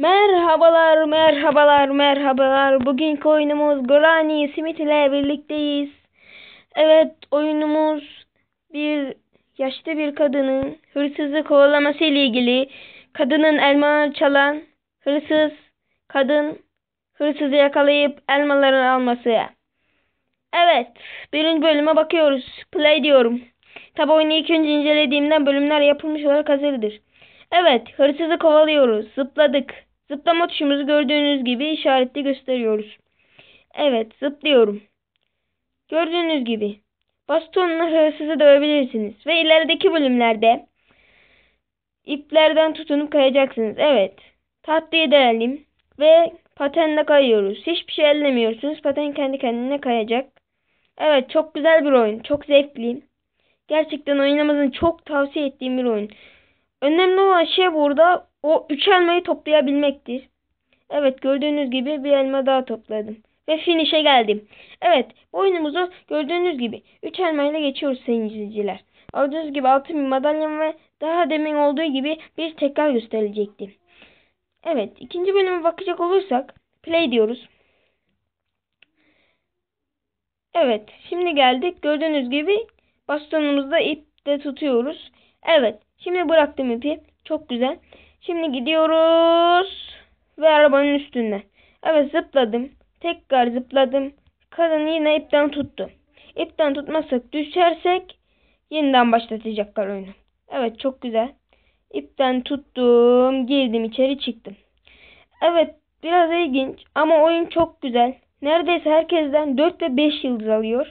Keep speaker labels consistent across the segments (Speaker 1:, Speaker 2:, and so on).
Speaker 1: Merhabalar, merhabalar, merhabalar. Bugünkü oyunumuz Granny Smith ile birlikteyiz. Evet, oyunumuz bir yaşlı bir kadının hırsızı kovalaması ile ilgili. Kadının elmaları çalan hırsız kadın hırsızı yakalayıp elmalarını alması. Evet, birinci bölüme bakıyoruz. Play diyorum. Tabi oyunu ilk önce incelediğimden bölümler yapılmış olarak hazırdır. Evet, hırsızı kovalıyoruz. Zıpladık. Zıplama tuşumuzu gördüğünüz gibi işaretli gösteriyoruz. Evet, zıplıyorum. Gördüğünüz gibi. Bastonla hırsızı dövebilirsiniz. Ve ilerideki bölümlerde iplerden tutunup kayacaksınız. Evet. Tahtayı değerlim. Ve patenle kayıyoruz. Hiçbir şey ellemiyorsunuz. Paten kendi kendine kayacak. Evet, çok güzel bir oyun. Çok zevkli. Gerçekten oynamanızı çok tavsiye ettiğim bir oyun. Önemli olan şey burada o üç elmayı toplayabilmektir. Evet gördüğünüz gibi bir elma daha topladım. Ve finish'e geldim. Evet oyunumuzu gördüğünüz gibi 3 elmayla geçiyoruz sayın izleyiciler. Gördüğünüz gibi altın bir madalyon ve daha demin olduğu gibi bir tekrar gösterilecekti. Evet ikinci bölüme bakacak olursak play diyoruz. Evet şimdi geldik. Gördüğünüz gibi bastonumuzda ipte tutuyoruz. Evet şimdi bıraktım ipi. Çok güzel. Şimdi gidiyoruz. Ve arabanın üstünde. Evet zıpladım. Tekrar zıpladım. Kadın yine ipten tuttu. İpten tutmazsak düşersek yeniden başlatacaklar oyunu. Evet çok güzel. İpten tuttum. Girdim içeri çıktım. Evet biraz ilginç ama oyun çok güzel. Neredeyse herkesten 4 ve 5 yıldız alıyor.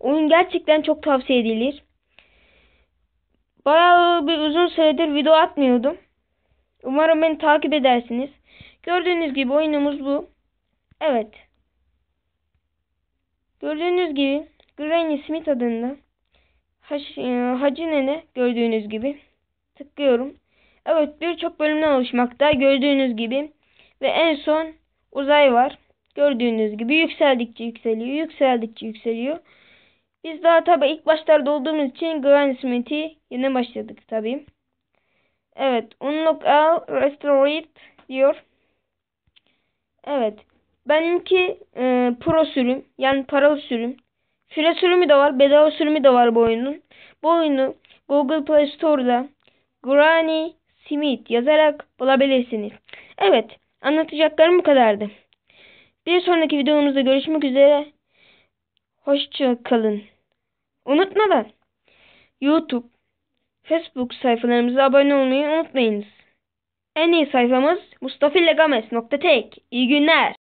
Speaker 1: Oyun gerçekten çok tavsiye edilir. Bayağı bir uzun süredir video atmıyordum. Umarım beni takip edersiniz. Gördüğünüz gibi oyunumuz bu. Evet. Gördüğünüz gibi Granny Smith adında Haş, e, Hacı Nene gördüğünüz gibi tıklıyorum. Evet birçok bölümden oluşmakta gördüğünüz gibi ve en son uzay var. Gördüğünüz gibi yükseldikçe yükseliyor, yükseldikçe yükseliyor. Biz daha tabi ilk başlarda olduğumuz için Granny Smith'i yeni başladık tabi. Evet. Unlock all restore it diyor. Evet. Benimki e, pro sürüm. Yani paralı sürüm. Süre sürümü de var. Bedava sürümü de var bu oyunun. Bu oyunu Google Play Store'da Granny Smith yazarak bulabilirsiniz. Evet. Anlatacaklarım bu kadardı. Bir sonraki videomuzda görüşmek üzere. Hoşça kalın. Unutmadan YouTube, Facebook sayfalarımıza abone olmayı unutmayınız. En iyi sayfamız mustafilegames.tek. İyi günler.